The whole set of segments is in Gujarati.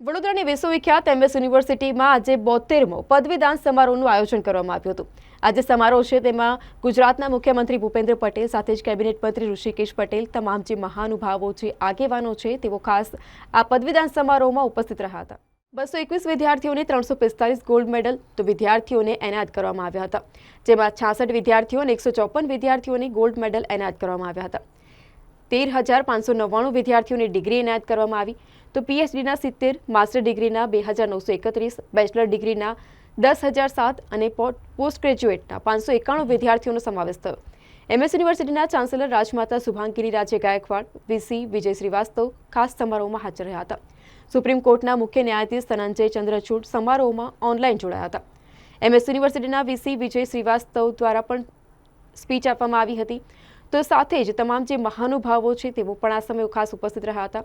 વડોદરાની વિશ્વવિખ્યાત એમએસ યુનિવર્સિટીમાં આજે બોતેરમો પદવીદાન સમારોહનું આયોજન કરવામાં આવ્યું હતું. આજે સમારોહ છે, તેમાં ગુજરાતના મુખ્યમંત્રી ભૂપેન્દ્ર પટેલ સાથે જ કેબિનેટ મંત્રી ઋષિકેશ પટેલ તમામ જે મહાનુભાવો છે આગેવાનો છે, તેઓ ખાસ આ પદવીદાન સમારોહમાં ઉપસ્થિત રહ્યા હતા. બસો એકવીસ વિદ્યાર્થીઓને ત્રણસો પિસ્તાલીસ ગોલ્ડ મેડલ તો વિદ્યાર્થીઓને એનાયત કરવામાં આવ્યા હતા. જેમાં છાસઠ વિદ્યાર્થીઓ અને એકસો ચોપન વિદ્યાર્થીઓને ગોલ્ડ મેડલ એનાયત કરવામાં આવ્યા હતા. તેર હજાર પાંચસો નવ્વાણું વિદ્યાર્થીઓને ડિગ્રી એનાયત કરવામાં આવી. તો પીએચડીના સિત્તેર માસ્ટર ડિગ્રીના બે હજાર નવસો એકત્રીસ બેચલર ડિગ્રીના દસ હજાર સાત અને પોસ્ટ ગ્રેજ્યુએટના પાંચસો એકાણું વિદ્યાર્થીઓનો સમાવેશ થયો. એમએસ યુનિવર્સિટીના ચાન્સેલર રાજમાતા શુભાંગીની રાજે ગાયકવાડ વીસી વિજય શ્રીવાસ્તવ ખાસ સમારોહમાં હાજર રહ્યા હતા. સુપ્રીમ કોર્ટના મુખ્ય ન્યાયાધીશ ધનંજય ચંદ્રચૂડ સમારોહમાં ઓનલાઈન જોડાયા હતા. એમએસ યુનિવર્સિટીના વીસી વિજય શ્રીવાસ્તવ દ્વારા પણ સ્પીચ આપવામાં આવી હતી. તો સાથે જ તમામ જે મહાનુભાવો છે તેઓ પણ આ સમયે ખાસ ઉપસ્થિત રહ્યા હતા.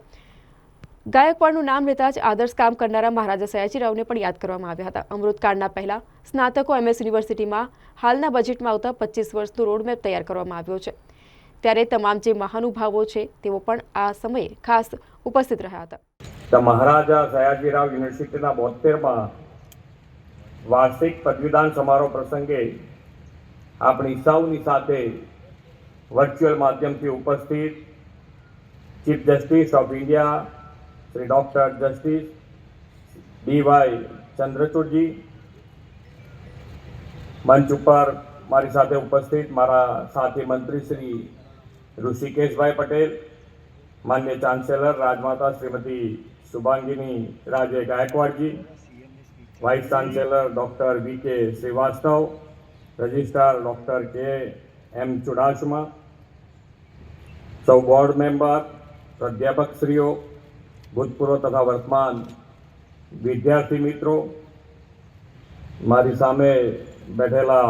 ગાયકવાડનું નામ લેતા જ આદર્શ કામ કરનારા મહારાજા સયાજીરાવને પણ યાદ કરવામાં આવ્યા હતા. અમૃતકાળના પહેલા સ્નાતકો એમએસ યુનિવર્સિટીમાં હાલના બજેટમાં આવતા પચીસ વર્ષનું રોડમેપ તૈયાર કરવામાં આવ્યો છે. ત્યારે તમામ જે મહાનુભાવો છે તેઓ પણ આ સમયે ખાસ ઉપસ્થિત રહ્યા હતા. મહારાજા સયાજીરાવ યુનિવર્સિટીના બોતેરમાં વાર્ષિક પદવીદાન સમારોહ પ્રસંગે આપણી સૌની સાથે વર્ચ્યુઅલ માધ્યમથી ઉપસ્થિત chief justice of India Shri doctor justice D Y ચંદ્રચૂડજી મંચ ઉપર મારી સાથે ઉપસ્થિત મારા સાથી મંત્રી શ્રી ઋષિકેશભાઈ પટેલ માન્ય ચાન્સેલર રાજમાતા Shrimati Shubhangini Raje ગાયકવાડજી vice chancellor doctor V K Shrivastava registrar doctor કે એમ ચુડાસમા સૌ બોર્ડ મેમ્બર પ્રાધ્યાપકશ્રીઓ ભૂતપૂર્વ તથા વર્તમાન વિદ્યાર્થી મિત્રો, મારી સામે બેઠેલા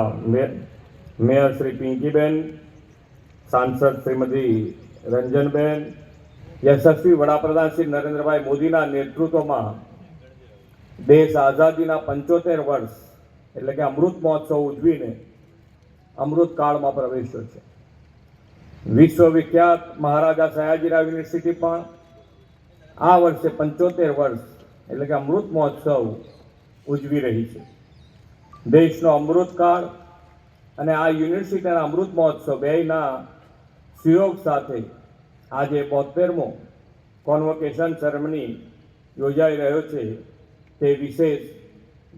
મેયર શ્રી પિંકીબેન, સાંસદ શ્રીમતી રંજનબેન, યશસ્વી વડાપ્રધાન શ્રી નરેન્દ્રભાઈ મોદીના નેતૃત્વમાં દેશ આઝાદીના પંચોતેર વર્ષ, એટલે કે અમૃત મહોત્સવ ઉજવીને અમૃત કાળમાં પ્રવેશ્યો છે. વિશ્વવિખ્યાત મહારાજા સયાજીરાવ યુનિવર્સિટી પણ આ વર્ષે પંચોતેર વર્ષ એટલે કે અમૃત મહોત્સવ ઉજવી રહી છે. દેશનો અમૃતકાળ અને આ યુનિવર્સિટીના અમૃત મહોત્સવ બેયના સુયોગ સાથે આજે બોતેરમો કોન્વોકેશન સેરેમની યોજાઈ રહ્યો છે. તે વિશેષ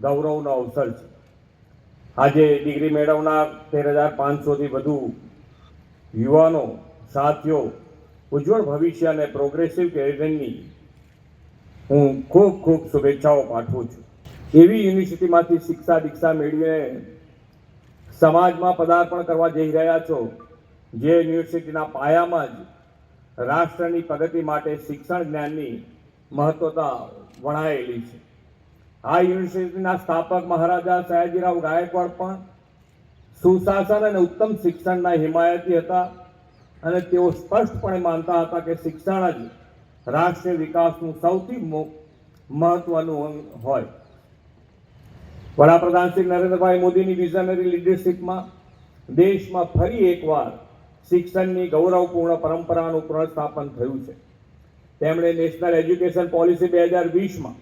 ગૌરવનો અવસર છે. આજે ડિગ્રી મેળવનાર તેર હજાર પાંચસોથી વધુ યુવાનો, સાથીઓ ઉજ્જવળ ભવિષ્ય અને પ્રોગ્રેસિવ કેરિયરની હું ખૂબ ખૂબ શુભેચ્છાઓ પાઠવું છું. એવી યુનિવર્સિટીમાંથી શિક્ષા દીક્ષા મેળવીને સમાજમાં પદાર્પણ કરવા જઈ રહ્યા છો, જે યુનિવર્સિટીના પાયામાં જ રાષ્ટ્રની પ્રગતિ માટે શિક્ષણ જ્ઞાનની મહત્વતા વણાયેલી છે. આ યુનિવર્સિટીના સ્થાપક મહારાજા સયાજીરાવ ગાયકવાડ પણ સુશાસન અને ઉત્તમ શિક્ષણના હિમાયતી હતા. અને તેઓ સ્પષ્ટપણે માનતા હતા કે શિક્ષણ જ રાષ્ટ્રીય વિકાસનું સૌથી મહત્વનું હોય. વડાપ્રધાન શ્રી નરેન્દ્રભાઈ મોદીની વિઝનરી લીડરશિપમાં દેશમાં ફરી એકવાર શિક્ષણની ગૌરવપૂર્ણ પરંપરાનું પુનઃસ્થાપન થયું છે. તેમણે નેશનલ એજ્યુકેશન પોલિસી બે હજાર વીસમાં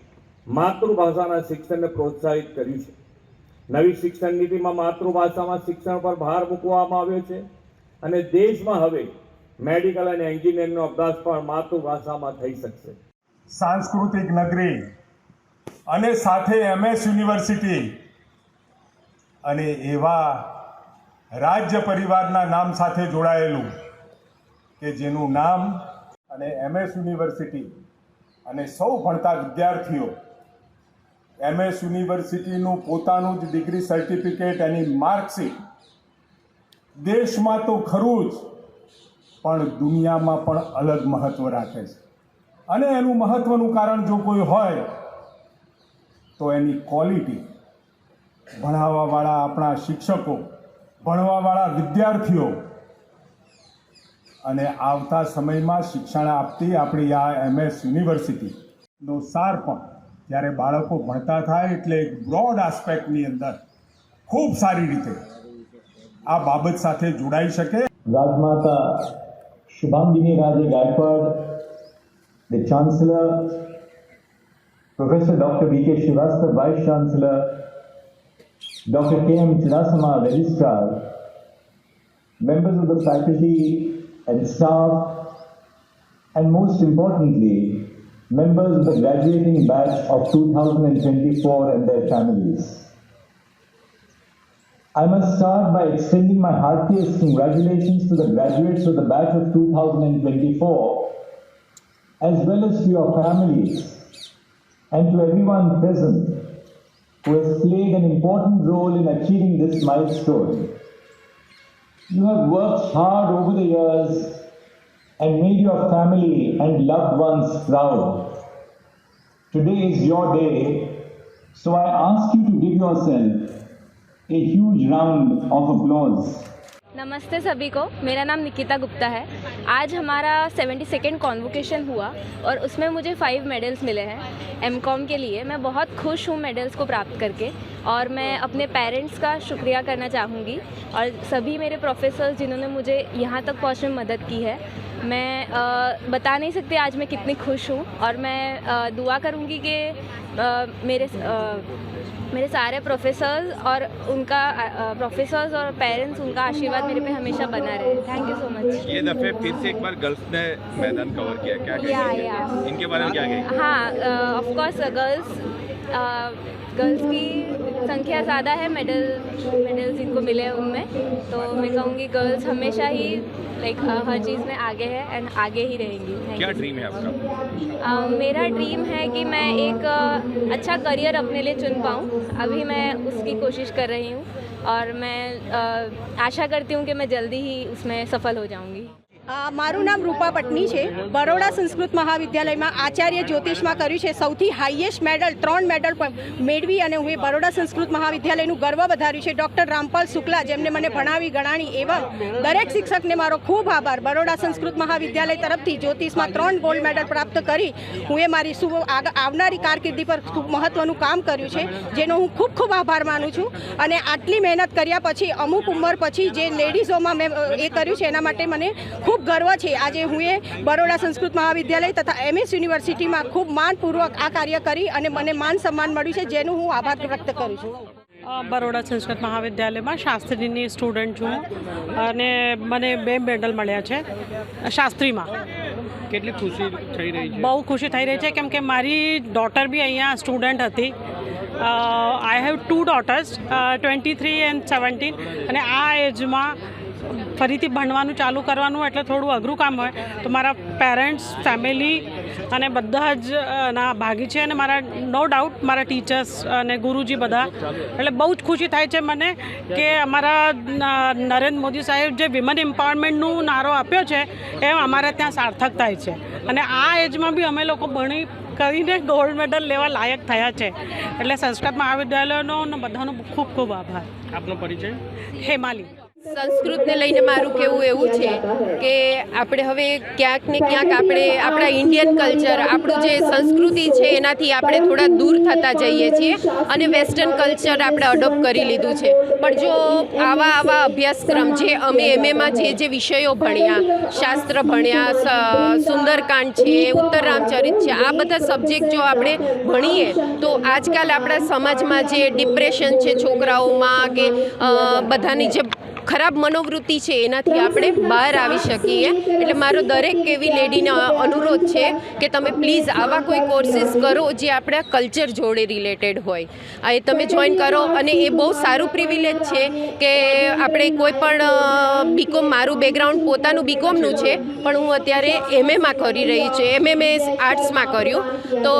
માતૃભાષાના શિક્ષણને પ્રોત્સાહિત કર્યું છે. નવી શિક્ષણ નીતિમાં માતૃભાષામાં શિક્ષણ પર ભાર મૂકવામાં આવ્યો છે. અને દેશમાં હવે મેડિકલ અને એન્જિનિયરિંગનો અભ્યાસ પણ માતૃભાષામાં થઈ શકશે. સાંસ્કૃતિક નગરી અને સાથે એમએસ યુનિવર્સિટી અને એવા રાજ્ય પરિવારના નામ સાથે જોડાયેલું કે જેનું નામ અને એમએસ યુનિવર્સિટી અને સૌ ભણતા વિદ્યાર્થીઓ એમએસ યુનિવર્સિટીનું પોતાનું જ ડિગ્રી સર્ટિફિકેટ એની માર્કશીટ દેશમાં તો ખરું જ, પણ દુનિયામાં પણ અલગ મહત્ત્વ રાખે છે. અને એનું મહત્વનું કારણ જો કોઈ હોય, તો એની ક્વોલિટી ભણાવવાવાળા આપણા શિક્ષકો, ભણવાવાળા વિદ્યાર્થીઓ અને આવતા સમયમાં શિક્ષણ આપતી આપણી આ એમએસ યુનિવર્સિટીનો સાર પણ જ્યારે બાળકો ભણતા થાય એટલે એક બ્રોડ આસ્પેક્ટની અંદર ખૂબ સારી રીતે આ બાબત સાથે જોડાઈ શકે Rajmata Shubhangini Raje Gaikwad, the Chancellor, Professor Dr. V.K. Srivastava, Vice Chancellor, Dr. K.M. Chidasama, Registrar, members of the faculty and staff, and most importantly, members of the graduating batch of 2024 and their families. I must start by extending my heartiest congratulations to the graduates of the batch of 2024, as well as to your families and to everyone present who has played an important role in achieving this milestone. You have worked hard over the years and made your family and loved ones proud. Today is your day, so I ask you to give yourself a huge round of applause. नमस्ते सभी को, मेरा नाम निकिता गुप्ता है। आज हमारा सेवेंटी सेकेंड कॉन्वोकेशन हुआ और उसमें मुझे फाइव मेडल्स मिले हैं एम कॉम के लिए। मैं बहुत खुश हूँ मेडल्स को प्राप्त करके और मैं अपने पेरेंट्स का शुक्रिया करना चाहूँगी। और सभी मेरे प्रोफेसर्स जिन्होंने मुझे यहाँ तक पहुँचने में मदद की है मैं अ, बता नहीं सकती आज मैं कितनी खुश हूँ और मैं अ, दुआ करूँगी कि मेरे अ, मेरे सारे प्रोफेसर्स और उनका प्रोफेसर्स और पेरेंट्स उनका आशीर्वाद मेरे पे हमेशा बना रहे। थैंक यू सो मच ये दफे फिर से एक बार गर्ल्स ने मैदान कवर किया क्या या या इनके बारे में क्या कहेंगे? हाँ ऑफकोर्स गर्ल्स गर्ल्स की संख्या ज़्यादा है मेडल मेडल्स इनको मिले हैं उनमें। तो मैं कहूँगी गर्ल्स हमेशा ही लाइक हर चीज़ में आगे है एंड आगे ही रहेंगी। क्या ड्रीम है आपका? अ, मेरा ड्रीम है कि मैं एक अच्छा करियर अपने लिए चुन पाऊँ। अभी मैं उसकी कोशिश कर रही हूँ और मैं आशा करती हूँ कि मैं जल्दी ही उसमें सफल हो जाऊँगी। મારું નામ રૂપા પટની છે. બરોડા સંસ્કૃત મહાવિદ્યાલયમાં આચાર્ય જ્યોતિષમાં કર્યું છે સૌથી હાઈએસ્ટ મેડલ ત્રણ મેડલ મેળવી અને હું બરોડા સંસ્કૃત મહાવિદ્યાલયનું ગર્વ વધાર્યું છે. ડૉક્ટર રામપાલ શુક્લા જેમને મને ભણાવી ગણાણી એવા દરેક શિક્ષકને મારો ખૂબ આભાર. બરોડા સંસ્કૃત મહાવિદ્યાલય તરફથી જ્યોતિષમાં ત્રણ ગોલ્ડ મેડલ પ્રાપ્ત કરી. હું એ મારી આગ- આવનારી કારકિર્દી પર ખૂબ મહત્ત્વનું કામ કર્યું છે, જેનો હું ખૂબ ખૂબ આભાર માનું છું. અને આટલી મહેનત કર્યા પછી, અમુક ઉંમર પછી જે લેડીઝોમાં મેં એ કર્યું છે, એના માટે મને ખૂબ ગર્વ છે. આજે હું એ બરોડા સંસ્કૃત મહાવિદ્યાલય તથા એમએસ યુનિવર્સિટીમાં ખૂબ માનપૂર્વક આ કાર્ય કરી અને મને માન સન્માન મળ્યું છે જેનું હું આભાર વ્યક્ત કરું છું. બરોડા સંસ્કૃત મહાવિદ્યાલયમાં શાસ્ત્રીની સ્ટુડન્ટ છું અને મને બે મેડલ મળ્યા છે શાસ્ત્રીમાં. કેટલી ખુશી થઈ રહી છે? બહુ ખુશી થઈ રહી છે કેમ કે મારી ડોટર બી અહીંયા સ્ટુડન્ટ હતી. I have two daughters twenty three and seventeen અને આ એજમાં ફરીથી ભણવાનું ચાલુ કરવાનું એટલે થોડું અઘરું કામ હોય. તો મારા પેરેન્ટ્સ ફેમિલી અને બધા જ ના ભાગી છે અને મારા નો ડાઉટ મારા ટીચર્સ અને ગુરુજી બધા. એટલે બહુ જ ખુશી થાય છે મને કે અમારા નરેન્દ્ર મોદી સાહેબ જે વિમન એમ્પાવરમેન્ટનું નારો આપ્યો છે એ અમારે ત્યાં સાર્થક થાય છે. અને આ એજમાં બી અમે લોકો ભણી કરીને ગોલ્ડ મેડલ લેવા લાયક થયા છે. એટલે સંસ્કૃત મહાવિદ્યાલયનો બધાનો ખૂબ ખૂબ આભાર. આપનો પરિચય? હેમાલી. સંસ્કૃતને લઈને મારું કહેવું એવું છે કે આપણે હવે ક્યાંક ને ક્યાંક આપણે આપણા ઇન્ડિયન કલ્ચર આપણું જે સંસ્કૃતિ છે એનાથી આપણે થોડા દૂર થતા જઈએ છીએ અને વેસ્ટર્ન કલ્ચર આપણે અડોપ્ટ કરી લીધું છે. પણ જો આવા આવા અભ્યાસક્રમ જે અમે એમએમાં જે જે વિષયો ભણ્યા, શાસ્ત્ર ભણ્યા સુંદરકાંડ છે ઉત્તર રામચરિત છે, આ બધા સબ્જેક્ટ જો આપણે ભણીએ, તો આજકાલ આપણા સમાજમાં જે ડિપ્રેશન છે છોકરાઓમાં કે બધાની જે ખરાબ મનોવૃત્તિ છે, એનાથી આપણે બહાર આવી શકીએ. એટલે મારો દરેક એવી લેડીને અનુરોધ છે કે તમે પ્લીઝ આવા કોઈ કોર્સિસ કરો જે આપણા કલ્ચર જોડે રિલેટેડ હોય. આ એ તમે જોઈન કરો અને એ બહુ સારું પ્રિવિલેજ છે કે આપણે કોઈ પણ બીકોમ મારું બેકગ્રાઉન્ડ પોતાનું બીકોમનું છે, પણ હું અત્યારે એમએમાં કરી રહી છું. એમએમએ આર્ટ્સમાં કર્યું. તો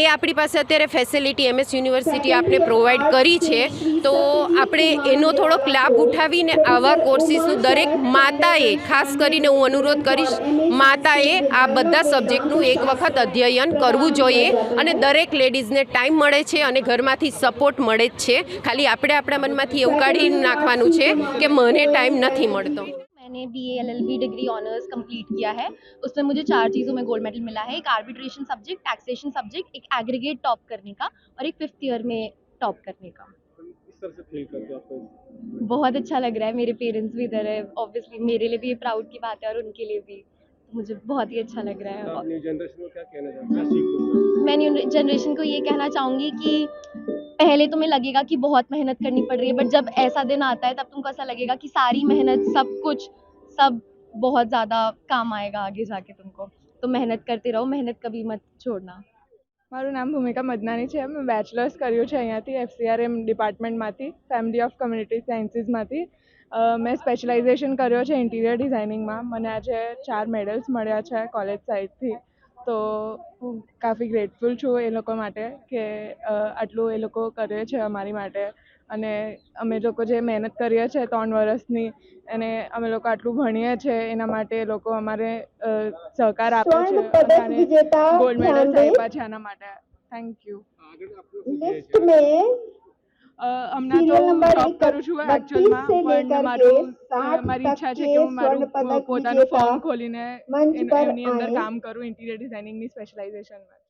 એ આપણી પાસે અત્યારે ફેસિલિટી એમએસ યુનિવર્સિટી આપણે પ્રોવાઈડ કરી છે. તો આપણે એનો થોડોક લાભ ઉઠાવીને આવા કોર્સિસનું દરેક માતાએ ખાસ કરીને હું અનુરોધ કરીશ માતાએ આ બધા સબ્જેક્ટનું એક વખત અધ્યયન કરવું જોઈએ અને દરેક લેડીઝને ટાઈમ મળે છે અને ઘરમાંથી સપોર્ટ મળે જ છે ખાલી આપણે આપણા મનમાંથી એવું કાઢી નાખવાનું છે કે મને ટાઈમ નથી મળતો मैंने B L L B degree honours complete किया है उसमें मुझे चार चीज़ों में गोल्ड मेडल मिला है एक आर्बिट्रेशन सब्जेक्ट टैक्सेशन सब्जेक्ट एक एग्रीगेट टॉप करने का और एक फिफ्थ ईयर में टॉप करने का बहुत अच्छा लग रहा है मेरे पेरेंट्स भी इधर है ऑब्वियसली मेरे लिए भी ये प्राउड की बात है और उनके लिए भी। मुझे बहुत ही अच्छा लग रहा है। और जनरेशन को क्या कहना चाहते मैं मैं न्यू जनरेशन को ये कहना चाहूँगी कि पहले तुम्हें लगेगा कि बहुत मेहनत करनी पड़ रही है बट जब ऐसा दिन आता है तब तुमको ऐसा लगेगा कि सारी मेहनत सब कुछ सब बहुत ज़्यादा काम आएगा आगे जाके तुमको। तो मेहनत करते रहो मेहनत कभी मत छोड़ना। મારું નામ ભૂમિકા મદનાની છે. મેં બેચલર્સ કર્યું છે અહીંયાથી એફસીઆરએમ ડિપાર્ટમેન્ટમાંથી ફેમિલી ઓફ કમ્યુનિટી સાયન્સીસમાંથી મેં સ્પેશિયલાઇઝેશન કર્યો છે ઇન્ટિરિયર ડિઝાઇનિંગમાં મને આજે ચાર મેડલ્સ મળ્યા છે કોલેજ સાઇડથી તો હું કાફી ગ્રેટફુલ છું એ લોકો માટે કે આટલું એ લોકો કરે છે અમારી માટે. અને અમે લોકો જે મહેનત કરીએ છીએ ત્રણ વર્ષની અને અમે લોકો આટલું ભણીએ છીએ એના માટે એ લોકો અમારે સહકાર આપે છે અને ગોલ્ડ મેડલ આપ્યા છે આના માટે. થેન્ક યુ હમણાં તો જોબ કરું છું એકચ્યુઅલમાં પણ મારું મારી ઈચ્છા છે કે હું મારું પોતાનું ફોર્મ ખોલીને એની અંદર કામ કરું ઇન્ટિરિયર ડિઝાઇનિંગની સ્પેશિયલાઇઝેશનમાં